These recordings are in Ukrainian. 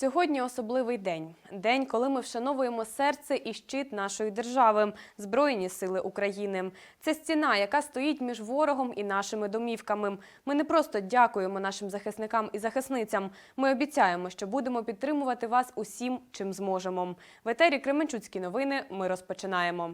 Сьогодні особливий день. День, коли ми вшановуємо серце і щит нашої держави Збройні сили України. Це стіна, яка стоїть між ворогом і нашими домівками. Ми не просто дякуємо нашим захисникам і захисницям. Ми обіцяємо, що будемо підтримувати вас усім, чим зможемо. В етері Кременчуцькі новини. Ми розпочинаємо.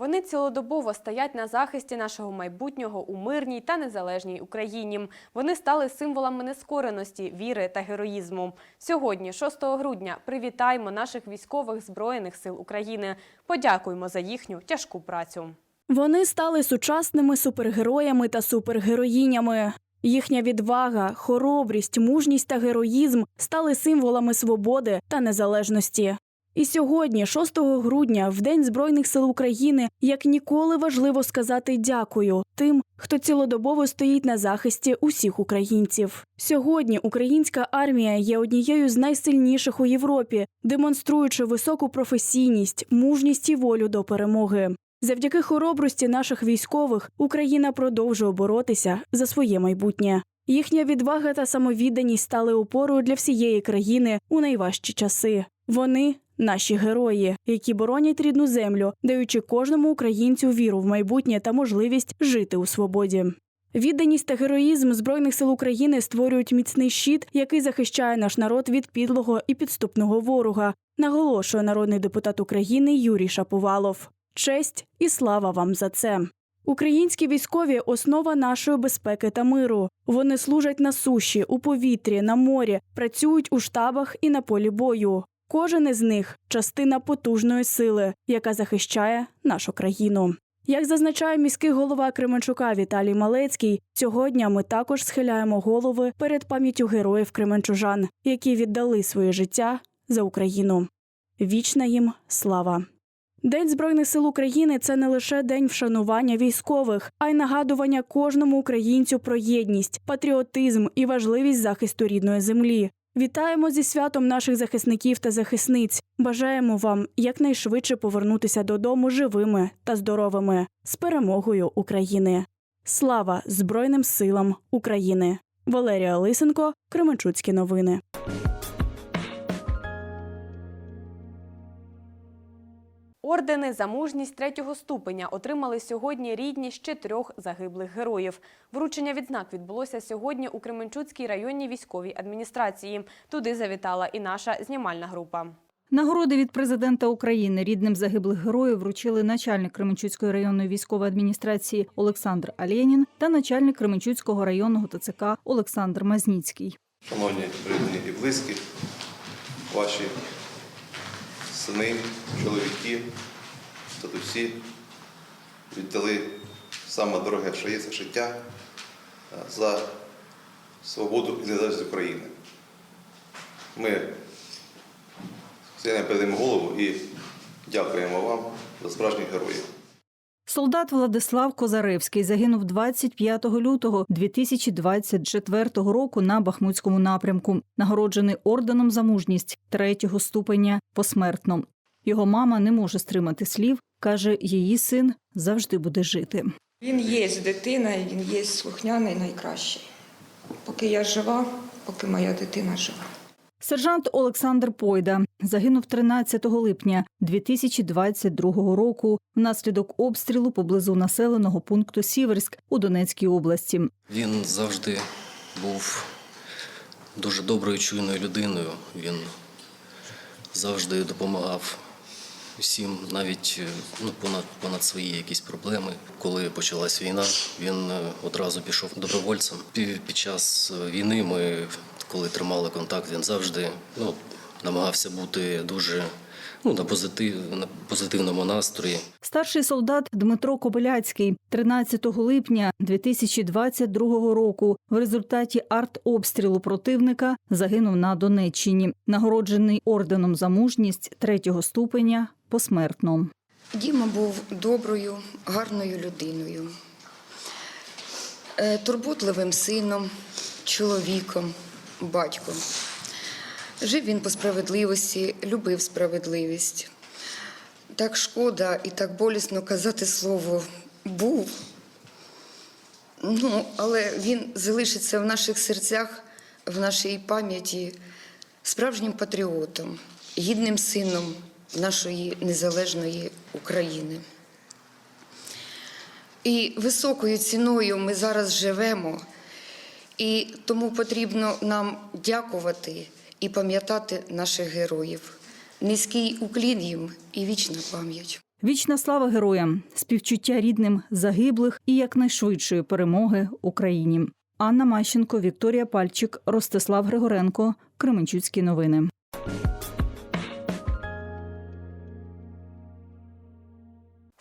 Вони цілодобово стоять на захисті нашого майбутнього у мирній та незалежній Україні. Вони стали символами нескореності, віри та героїзму. Сьогодні, 6 грудня, привітаємо наших військових збройних сил України. Подякуємо за їхню тяжку працю. Вони стали сучасними супергероями та супергероїнями. Їхня відвага, хоробрість, мужність та героїзм стали символами свободи та незалежності. І сьогодні, 6 грудня, в День Збройних сил України, як ніколи важливо сказати дякую тим, хто цілодобово стоїть на захисті усіх українців. Сьогодні українська армія є однією з найсильніших у Європі, демонструючи високу професійність, мужність і волю до перемоги. Завдяки хоробрості наших військових Україна продовжує боротися за своє майбутнє. Їхня відвага та самовідданість стали опорою для всієї країни у найважчі часи. Вони наші герої, які боронять рідну землю, даючи кожному українцю віру в майбутнє та можливість жити у свободі. Відданість та героїзм збройних сил України створюють міцний щит, який захищає наш народ від підлого і підступного ворога, наголошує народний депутат України Юрій Шаповалов. Честь і слава вам за це. Українські військові основа нашої безпеки та миру. Вони служать на суші, у повітрі, на морі, працюють у штабах і на полі бою. Кожен із них частина потужної сили, яка захищає нашу країну. Як зазначає міський голова Кременчука Віталій Малецький, цього дня ми також схиляємо голови перед пам'яттю героїв Кременчужан, які віддали своє життя за Україну. Вічна їм слава. День Збройних сил України це не лише день вшанування військових, а й нагадування кожному українцю про єдність, патріотизм і важливість захисту рідної землі. Вітаємо зі святом наших захисників та захисниць. Бажаємо вам якнайшвидше повернутися додому живими та здоровими з перемогою України. Слава Збройним силам України! Валерія Лисенко, Кременчуцькі новини. Ордени за мужність третього ступеня отримали сьогодні рідні ще трьох загиблих героїв. Вручення відзнак відбулося сьогодні у Кременчуцькій районній військовій адміністрації. Туди завітала і наша знімальна група. Нагороди від президента України рідним загиблих героїв вручили начальник Кременчуцької районної військової адміністрації Олександр Алєнін та начальник Кременчуцького районного ТЦК Олександр Мазніцький. Шановні рідні і близькі, ваші сини, чоловіки, татусі віддали саме дороге, що є це життя е, за свободу і незалежність України. Ми сильно передаємо голову і дякуємо вам за справжніх героїв. Солдат Владислав Козаревський загинув 25 лютого 2024 року на Бахмутському напрямку, нагороджений орденом за мужність третього ступеня посмертно. Його мама не може стримати слів, каже, її син завжди буде жити. Він є дитина, він є слухняний найкращий. Поки я жива, поки моя дитина жива. Сержант Олександр Пойда загинув 13 липня 2022 року внаслідок обстрілу поблизу населеного пункту Сіверськ у Донецькій області. Він завжди був дуже доброю, чуйною людиною. Він завжди допомагав всім, навіть е, ну, понад, понад свої якісь проблеми. Коли почалась війна, він е, одразу пішов добровольцем. Пі- Під час е, війни ми, коли тримали контакт, він завжди ну, намагався бути дуже ну, на, позитив, на позитивному настрої. Старший солдат Дмитро Кобиляцький 13 липня 2022 року в результаті артобстрілу противника загинув на Донеччині, нагороджений орденом за мужність третього ступеня посмертно. Діма був доброю, гарною людиною, е, турботливим сином, чоловіком, батьком. Жив він по справедливості, любив справедливість. Так шкода і так болісно казати слово був. Ну, але він залишиться в наших серцях, в нашій пам'яті справжнім патріотом, гідним сином нашої незалежної України. І високою ціною ми зараз живемо, і тому потрібно нам дякувати і пам'ятати наших героїв. Низький уклін їм і вічна пам'ять. Вічна слава героям, співчуття рідним загиблих і якнайшвидшої перемоги Україні. Анна Мащенко, Вікторія Пальчик, Ростислав Григоренко, Кременчуцькі новини.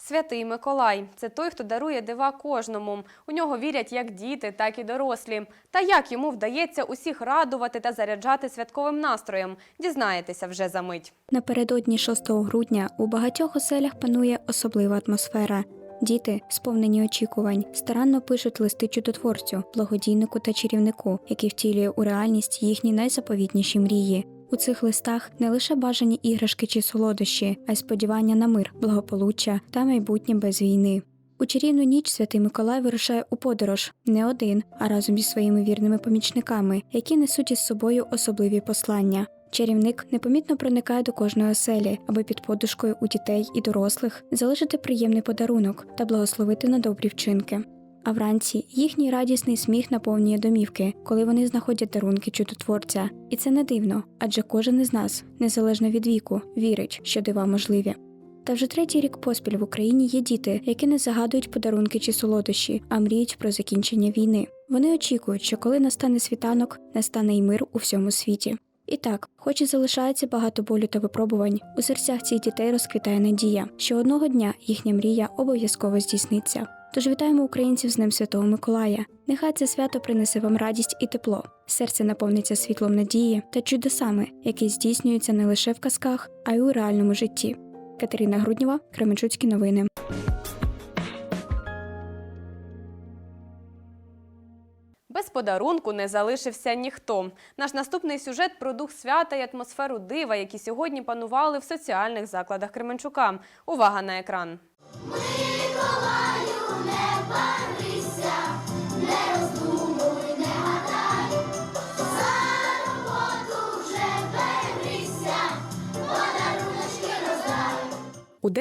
Святий Миколай це той, хто дарує дива кожному. У нього вірять як діти, так і дорослі. Та як йому вдається усіх радувати та заряджати святковим настроєм, дізнаєтеся вже за мить. Напередодні 6 грудня у багатьох оселях панує особлива атмосфера. Діти, сповнені очікувань, старанно пишуть листи чудотворцю, благодійнику та чарівнику, який втілює у реальність їхні найзаповітніші мрії. У цих листах не лише бажані іграшки чи солодощі, а й сподівання на мир, благополуччя та майбутнє без війни. У чарівну ніч святий Миколай вирушає у подорож не один, а разом зі своїми вірними помічниками, які несуть із собою особливі послання. Чарівник непомітно проникає до кожної оселі, аби під подушкою у дітей і дорослих залишити приємний подарунок та благословити на добрі вчинки. А вранці їхній радісний сміх наповнює домівки, коли вони знаходять дарунки чудотворця. І це не дивно, адже кожен із нас, незалежно від віку, вірить, що дива можливі. Та вже третій рік поспіль в Україні є діти, які не загадують подарунки чи солодощі, а мріють про закінчення війни. Вони очікують, що коли настане світанок, настане й мир у всьому світі. І так, хоч і залишається багато болю та випробувань, у серцях цих дітей розквітає надія, що одного дня їхня мрія обов'язково здійсниться. Тож вітаємо українців з Днем Святого Миколая. Нехай це свято принесе вам радість і тепло. Серце наповниться світлом надії та чудесами, які здійснюються не лише в казках, а й у реальному житті. Катерина Груднєва, Кременчуцькі новини. Без подарунку не залишився ніхто. Наш наступний сюжет про дух свята і атмосферу дива, які сьогодні панували в соціальних закладах Кременчука. Увага на екран. У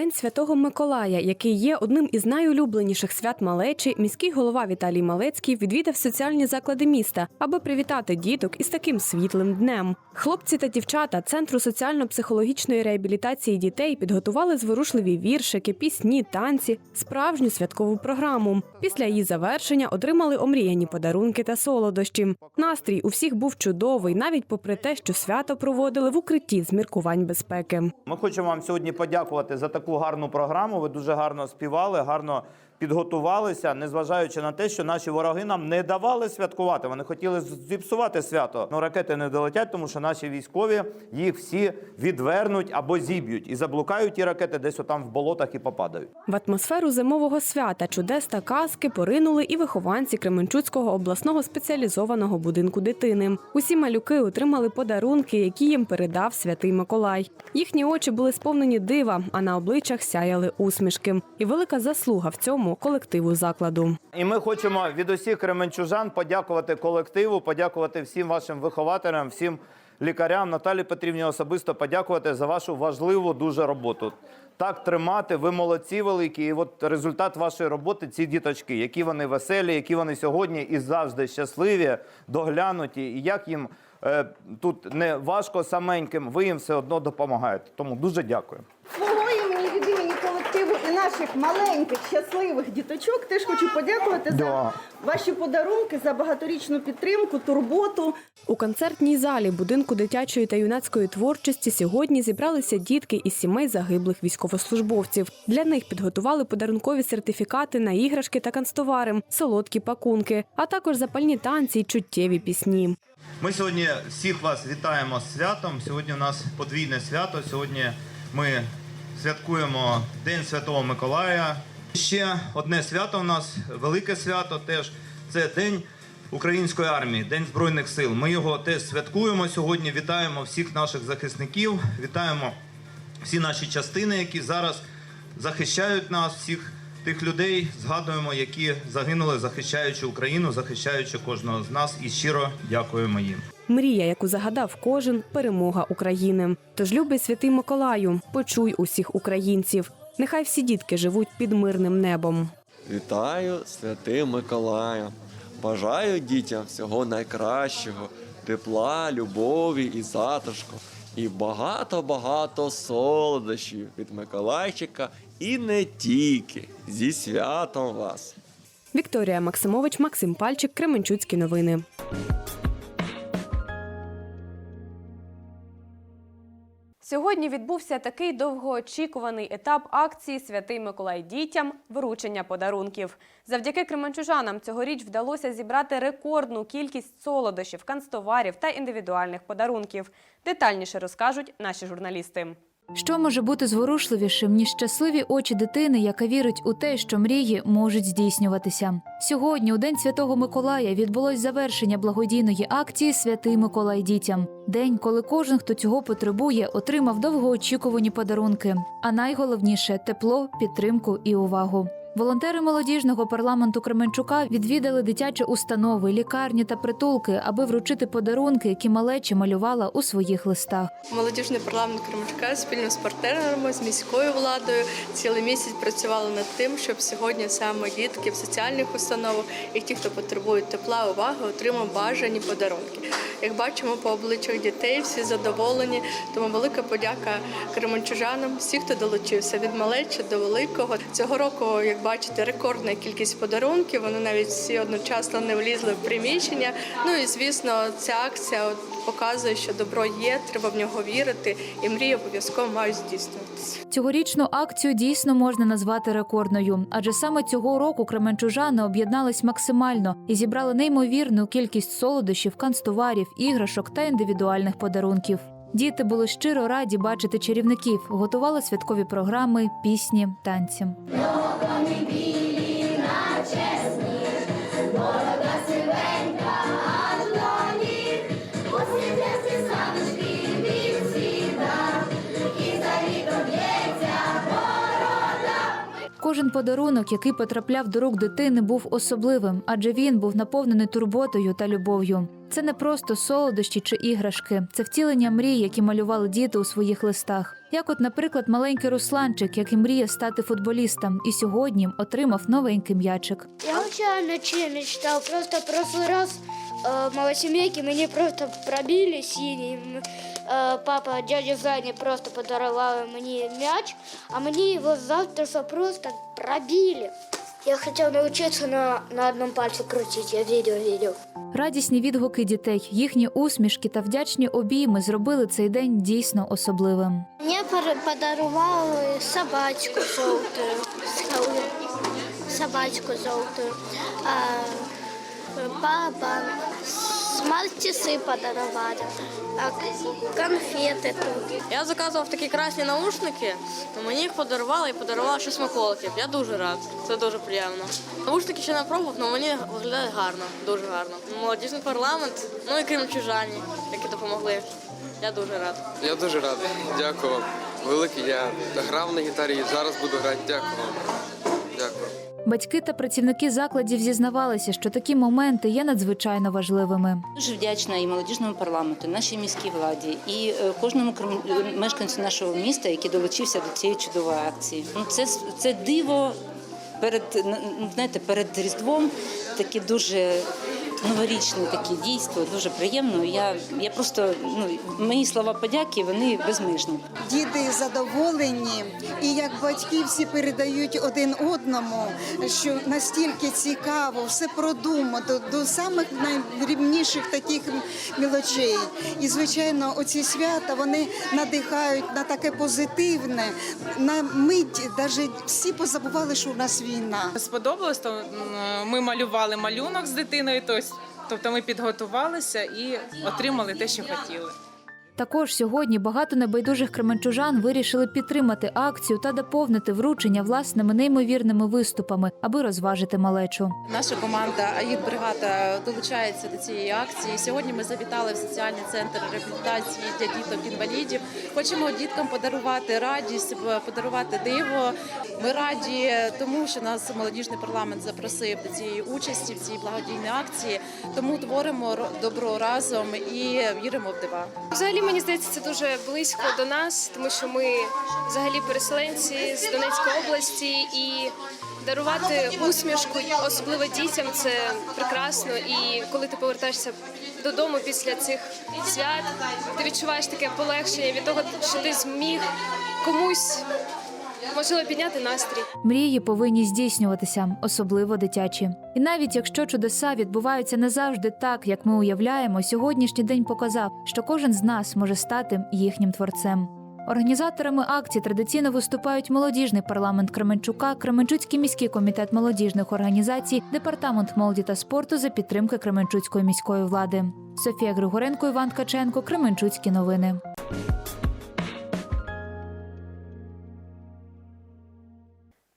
день святого Миколая, який є одним із найулюбленіших свят малечі, міський голова Віталій Малецький відвідав соціальні заклади міста, аби привітати діток із таким світлим днем. Хлопці та дівчата центру соціально-психологічної реабілітації дітей підготували зворушливі віршики, пісні, танці, справжню святкову програму. Після її завершення отримали омріяні подарунки та солодощі. Настрій у всіх був чудовий, навіть попри те, що свято проводили в укритті з міркувань безпеки. Ми хочемо вам сьогодні подякувати за таку гарну програму. Ви дуже гарно співали, гарно підготувалися, незважаючи на те, що наші вороги нам не давали святкувати. Вони хотіли зіпсувати свято. Ну ракети не долетять, тому що наші військові їх всі відвернуть або зіб'ють і заблукають ті ракети, десь отам в болотах і попадають. В атмосферу зимового свята чудес та казки поринули і вихованці Кременчуцького обласного спеціалізованого будинку дитини. Усі малюки отримали подарунки, які їм передав святий Миколай. Їхні очі були сповнені дива, а на обличчях сяяли усмішки. І велика заслуга в цьому колективу закладу. І ми хочемо від усіх кременчужан подякувати колективу, подякувати всім вашим вихователям, всім лікарям, Наталі Петрівні особисто подякувати за вашу важливу дуже роботу. Так тримати, ви молодці великі. І от результат вашої роботи ці діточки, які вони веселі, які вони сьогодні і завжди щасливі, доглянуті. І як їм е, тут не важко саменьким, ви їм все одно допомагаєте. Тому дуже дякую. Свого імені від імені колективу і наших маленьких щасливих діточок теж хочу подякувати за ваші подарунки, за багаторічну підтримку, турботу. У концертній залі будинку дитячої та юнацької творчості сьогодні зібралися дітки із сімей загиблих військовослужбовців. Для них підготували подарункові сертифікати на іграшки та канцтовари, солодкі пакунки, а також запальні танці й чуттєві пісні. Ми сьогодні всіх вас вітаємо з святом. Сьогодні у нас подвійне свято. Сьогодні ми святкуємо День Святого Миколая. Ще одне свято у нас велике свято. Теж це День української армії, День Збройних сил. Ми його теж святкуємо сьогодні. Вітаємо всіх наших захисників, вітаємо всі наші частини, які зараз захищають нас, всіх тих людей згадуємо, які загинули, захищаючи Україну, захищаючи кожного з нас, і щиро дякуємо їм. Мрія, яку загадав кожен перемога України. Тож, любий святий Миколаю, почуй усіх українців. Нехай всі дітки живуть під мирним небом. Вітаю святим Миколаєм. Бажаю дітям всього найкращого, тепла, любові і затишку. І багато-багато солодощів від Миколайчика і не тільки. Зі святом вас! Вікторія Максимович, Максим Пальчик, Кременчуцькі новини. Сьогодні відбувся такий довгоочікуваний етап акції Святий Миколай дітям вручення подарунків. Завдяки кременчужанам цьогоріч вдалося зібрати рекордну кількість солодощів, канцтоварів та індивідуальних подарунків. Детальніше розкажуть наші журналісти. Що може бути зворушливішим, ніж щасливі очі дитини, яка вірить у те, що мрії можуть здійснюватися? Сьогодні, у День Святого Миколая, відбулось завершення благодійної акції Святий Миколай дітям. День, коли кожен, хто цього потребує, отримав довгоочікувані подарунки. А найголовніше тепло, підтримку і увагу. Волонтери молодіжного парламенту Кременчука відвідали дитячі установи, лікарні та притулки, аби вручити подарунки, які малечі малювала у своїх листах. Молодіжний парламент Кременчука спільно з партнерами, з міською владою цілий місяць працювали над тим, щоб сьогодні саме дітки в соціальних установах і ті, хто потребує тепла, уваги, отримав бажані подарунки. Як бачимо по обличчях дітей, всі задоволені. Тому велика подяка кременчужанам, всі, хто долучився від малечі до великого. Цього року, як бачите, рекордна кількість подарунків. Вони навіть всі одночасно не влізли в приміщення. Ну і звісно, ця акція показує, що добро є, треба в нього вірити, і мрії обов'язково мають здійснюватися. Цьогорічну акцію дійсно можна назвати рекордною, адже саме цього року кременчужани об'єднались максимально і зібрали неймовірну кількість солодощів, канцтоварів, іграшок та індивідуальних подарунків. Діти були щиро раді бачити чарівників, готували святкові програми, пісні, танці. Кожен подарунок, який потрапляв до рук дитини, був особливим, адже він був наповнений турботою та любов'ю. Це не просто солодощі чи іграшки, це втілення мрій, які малювали діти у своїх листах. Як, от, наприклад, маленький Русланчик, який мріє стати футболістом, і сьогодні отримав новенький м'ячик. Я вообще ночі мечтал. Просто прошлый раз э, малосемейки мені просто пробили синій. Э, папа, дядя Заня просто подарував мені м'яч, а мені його завтра просто пробили. Я хотів навчитися на, на одному пальці крутити, я відео видел. Радісні відгуки дітей, їхні усмішки та вдячні обійми зробили цей день дійсно особливим. Мені подарували собачку жовту, собачку жовту. А, папа смарт-часи подарували, а конфети тут. Я заказував такі красні наушники, то мені їх подарували і подарували ще смаколиків. Я дуже рад. Це дуже приємно. Наушники ще не пробував, але мені виглядає гарно, дуже гарно. Молодіжний парламент, ну і кримчужані, які допомогли. Я дуже рад. Я дуже радий. Дякую вам. Великий я грав на гітарі і зараз буду грати. Дякую вам. Дякую. Батьки та працівники закладів зізнавалися, що такі моменти є надзвичайно важливими. Дуже вдячна і молодіжному парламенту, нашій міській владі, і е, кожному мешканцю нашого міста, який долучився до цієї чудової акції. Ну це це диво перед знаєте, перед різдвом. Таке дуже новорічне таке дійство, дуже приємно. Я, я просто ну мої слова подяки, вони безмежні. Діти задоволені, і як батьки всі передають один одному, що настільки цікаво, все продумано до самих найдрібніших таких мілочей. І звичайно, оці свята вони надихають на таке позитивне. На мить навіть всі позабували, що у нас війна. Сподобалось, то ми малювали малюнок з дитиною, тось- тобто ми підготувалися і отримали те, що хотіли. Також сьогодні багато небайдужих кременчужан вирішили підтримати акцію та доповнити вручення власними неймовірними виступами, аби розважити малечу. Наша команда Аїд Бригада долучається до цієї акції. Сьогодні ми завітали в соціальний центр реабілітації для діток інвалідів. Хочемо діткам подарувати радість, подарувати диво. Ми раді тому, що нас молодіжний парламент запросив до цієї участі в цій благодійній акції. Тому творимо ро- добро разом і віримо в дива. Взагалі мені здається, це дуже близько до нас, тому що ми взагалі переселенці з Донецької області і дарувати усмішку, особливо дітям, це прекрасно. І коли ти повертаєшся додому після цих свят, ти відчуваєш таке полегшення від того, що ти зміг комусь можливо підняти настрій. Мрії повинні здійснюватися, особливо дитячі. І навіть якщо чудеса відбуваються не завжди так, як ми уявляємо, сьогоднішній день показав, що кожен з нас може стати їхнім творцем. Організаторами акції традиційно виступають молодіжний парламент Кременчука, Кременчуцький міський комітет молодіжних організацій, департамент молоді та спорту за підтримки Кременчуцької міської влади. Софія Григоренко, Іван Ткаченко, Кременчуцькі новини.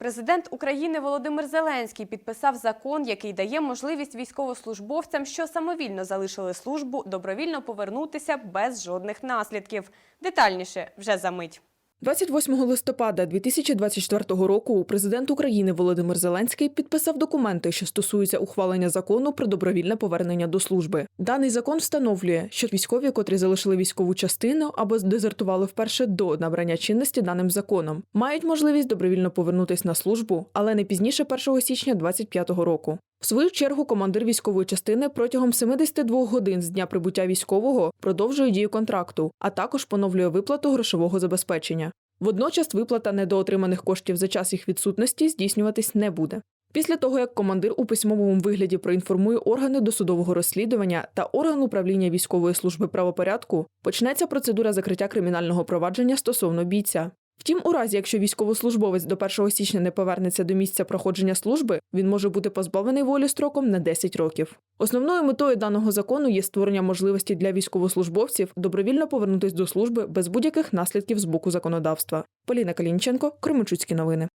Президент України Володимир Зеленський підписав закон, який дає можливість військовослужбовцям, що самовільно залишили службу, добровільно повернутися без жодних наслідків. Детальніше вже за мить. 28 листопада 2024 року президент України Володимир Зеленський підписав документи, що стосуються ухвалення закону про добровільне повернення до служби. Даний закон встановлює, що військові, котрі залишили військову частину або дезертували вперше до набрання чинності даним законом, мають можливість добровільно повернутись на службу, але не пізніше 1 січня 2025 року. В свою чергу командир військової частини протягом 72 годин з дня прибуття військового продовжує дію контракту, а також поновлює виплату грошового забезпечення. Водночас виплата недоотриманих коштів за час їх відсутності здійснюватись не буде. Після того, як командир у письмовому вигляді проінформує органи досудового розслідування та орган управління військової служби правопорядку, почнеться процедура закриття кримінального провадження стосовно бійця. Втім, у разі, якщо військовослужбовець до 1 січня не повернеться до місця проходження служби, він може бути позбавлений волі строком на 10 років. Основною метою даного закону є створення можливості для військовослужбовців добровільно повернутися до служби без будь-яких наслідків з боку законодавства. Поліна Калінченко, Кременчуцькі новини.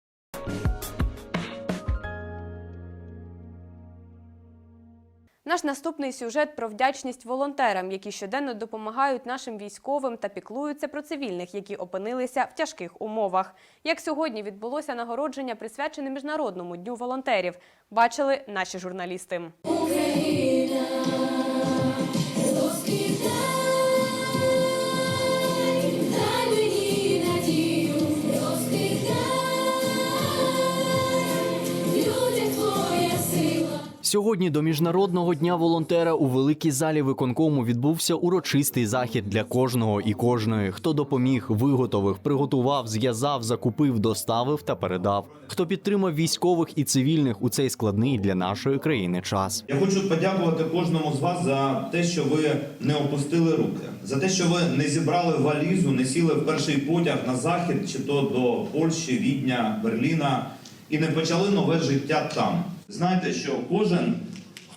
Наш наступний сюжет про вдячність волонтерам, які щоденно допомагають нашим військовим та піклуються про цивільних, які опинилися в тяжких умовах. Як сьогодні відбулося нагородження, присвячене міжнародному дню волонтерів, бачили наші журналісти. Сьогодні до міжнародного дня волонтера у великій залі виконкому відбувся урочистий захід для кожного і кожної, хто допоміг, виготовив, приготував, зв'язав, закупив, доставив та передав. Хто підтримав військових і цивільних у цей складний для нашої країни час. Я хочу подякувати кожному з вас за те, що ви не опустили руки, за те, що ви не зібрали валізу, не сіли в перший потяг на захід, чи то до Польщі, Відня, Берліна, і не почали нове життя там. Знайте, що кожен,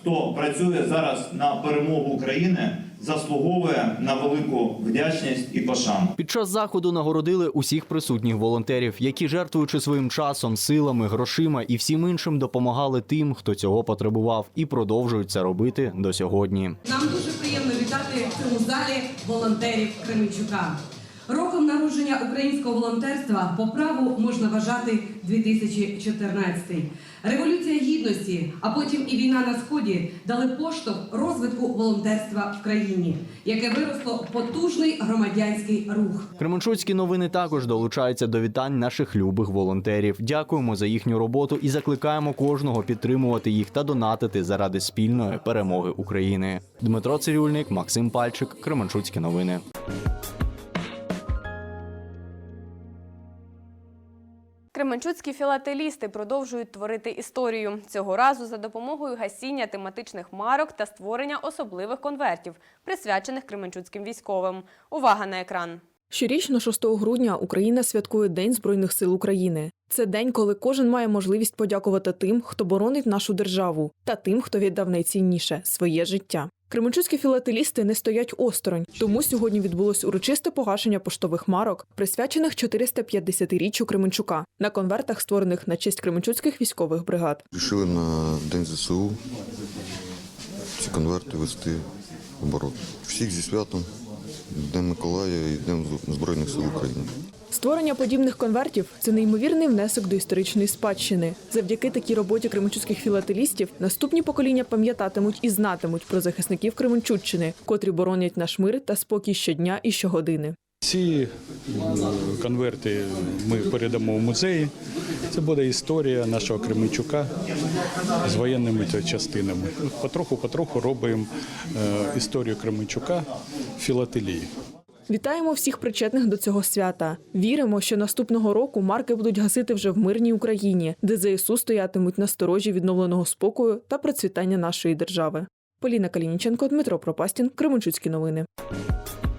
хто працює зараз на перемогу України, заслуговує на велику вдячність і пошану. Під час заходу нагородили усіх присутніх волонтерів, які жертвуючи своїм часом, силами, грошима і всім іншим допомагали тим, хто цього потребував, і продовжують це робити до сьогодні. Нам дуже приємно вітати в цьому залі волонтерів Кременчука. Роком народження українського волонтерства по праву можна вважати 2014. Революція гідності, а потім і війна на сході дали поштовх розвитку волонтерства в країні, яке виросло потужний громадянський рух. Кременчуцькі новини також долучаються до вітань наших любих волонтерів. Дякуємо за їхню роботу і закликаємо кожного підтримувати їх та донатити заради спільної перемоги України. Дмитро Цирюльник, Максим Пальчик, Кременчуцькі новини. Кременчуцькі філателісти продовжують творити історію цього разу за допомогою гасіння тематичних марок та створення особливих конвертів, присвячених кременчуцьким військовим. Увага на екран! Щорічно, 6 грудня, Україна святкує День Збройних сил України. Це день, коли кожен має можливість подякувати тим, хто боронить нашу державу, та тим, хто віддав найцінніше своє життя. Кременчуцькі філателісти не стоять осторонь, тому сьогодні відбулось урочисте погашення поштових марок, присвячених 450-річчю Кременчука на конвертах, створених на честь кременчуцьких військових бригад. Рішили на День ЗСУ ці конверти вести в оборот. Всіх зі святом, Днем Миколая і Днем Збройних сил України. Створення подібних конвертів це неймовірний внесок до історичної спадщини. Завдяки такій роботі кременчуцьких філателістів наступні покоління пам'ятатимуть і знатимуть про захисників Кременчуччини, котрі боронять наш мир та спокій щодня і щогодини. Ці конверти ми передамо в музеї. Це буде історія нашого Кременчука з воєнними частинами. Потроху-потроху робимо е, історію Кременчука філателії. Вітаємо всіх причетних до цього свята. Віримо, що наступного року марки будуть гасити вже в мирній Україні, де ЗСУ стоятимуть на сторожі відновленого спокою та процвітання нашої держави. Поліна Калініченко, Дмитро Пропастін, Кременчуцькі новини. –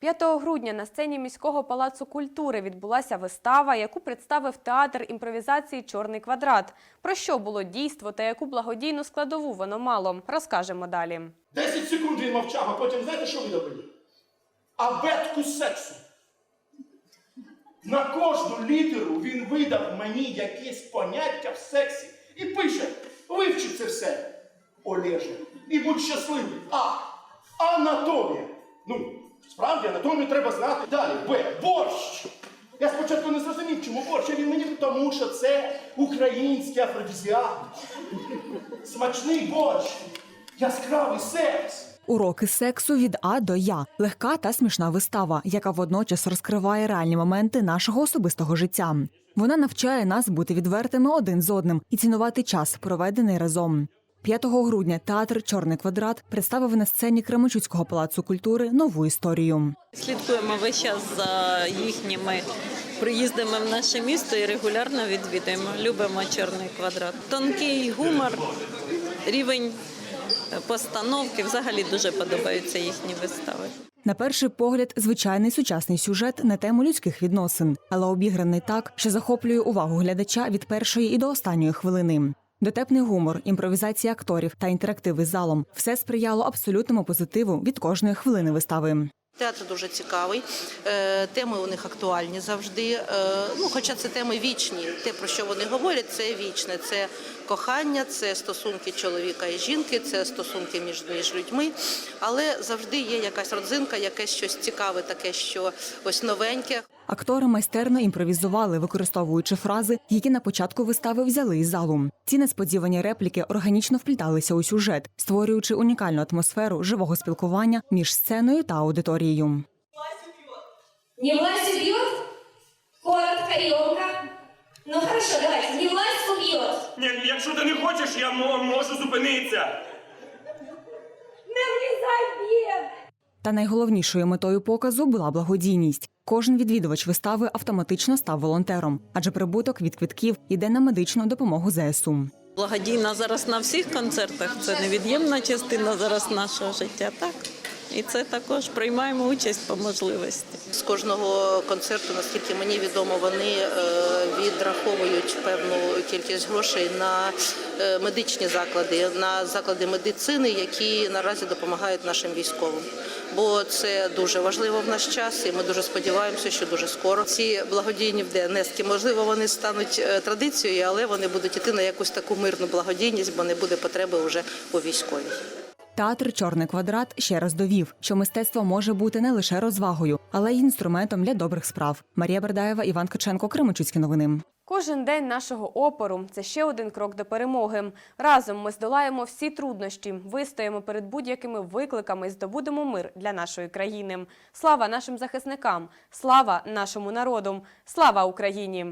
5 грудня на сцені міського палацу культури відбулася вистава, яку представив театр імпровізації Чорний квадрат. Про що було дійство та яку благодійну складову воно мало, розкажемо далі. 10 секунд він мовчав, а потім знаєте, що видав мені? Абетку сексу. На кожну літеру він видав мені якесь поняття в сексі і пише: вивчи це все, Олеже, і будь щасливий. А. Анатомія. Ну, справді, анатомію треба знати. Далі. Б. Борщ. Я спочатку не зрозумів, чому борщ, він мені тому, що це український афродізіак. Смачний борщ. Яскравий секс. Уроки сексу від А до Я легка та смішна вистава, яка водночас розкриває реальні моменти нашого особистого життя. Вона навчає нас бути відвертими один з одним і цінувати час, проведений разом. 5 грудня театр Чорний квадрат представив на сцені Кременчуцького палацу культури нову історію. Слідкуємо весь час за їхніми приїздами в наше місто і регулярно відвідуємо. Любимо чорний квадрат. Тонкий гумор, рівень постановки. Взагалі дуже подобаються їхні вистави. На перший погляд, звичайний сучасний сюжет на тему людських відносин, але обіграний так, що захоплює увагу глядача від першої і до останньої хвилини. Дотепний гумор, імпровізація акторів та інтерактиви з залом все сприяло абсолютному позитиву від кожної хвилини вистави. Театр дуже цікавий, е, теми у них актуальні завжди. Е, Ну, хоча це теми вічні. Те, про що вони говорять, це вічне. Це кохання, це стосунки чоловіка і жінки, це стосунки між, між людьми. Але завжди є якась родзинка, якесь щось цікаве, таке, що ось новеньке. Актори майстерно імпровізували, використовуючи фрази, які на початку вистави взяли із залу. Ці несподівані репліки органічно впліталися у сюжет, створюючи унікальну атмосферу живого спілкування між сценою та аудиторією. Не власть убьет? Коротко, емко. Ну хорошо, давайте. Не власть убьет. Ні, якщо ти не хочеш, я мо- можу зупинитися. Не влезай в. Та найголовнішою метою показу була благодійність. Кожен відвідувач вистави автоматично став волонтером, адже прибуток від квитків іде на медичну допомогу ЗСУ. Благодійна зараз на всіх концертах. Це невід'ємна частина зараз нашого життя. Так і це також приймаємо участь по можливості. З кожного концерту, наскільки мені відомо, вони е, відраховують певну кількість грошей на е, медичні заклади, на заклади медицини, які наразі допомагають нашим військовим. Бо це дуже важливо в наш час, і ми дуже сподіваємося, що дуже скоро ці благодійні внески, можливо, вони стануть е, традицією, але вони будуть іти на якусь таку мирну благодійність, бо не буде потреби вже у військовій. Театр Чорний квадрат ще раз довів, що мистецтво може бути не лише розвагою, але й інструментом для добрих справ. Марія Бердаєва, Іван Ткаченко, Кременчуцькі новини. Кожен день нашого опору це ще один крок до перемоги. Разом ми здолаємо всі труднощі, вистоїмо перед будь-якими викликами і здобудемо мир для нашої країни. Слава нашим захисникам! Слава нашому народу! Слава Україні!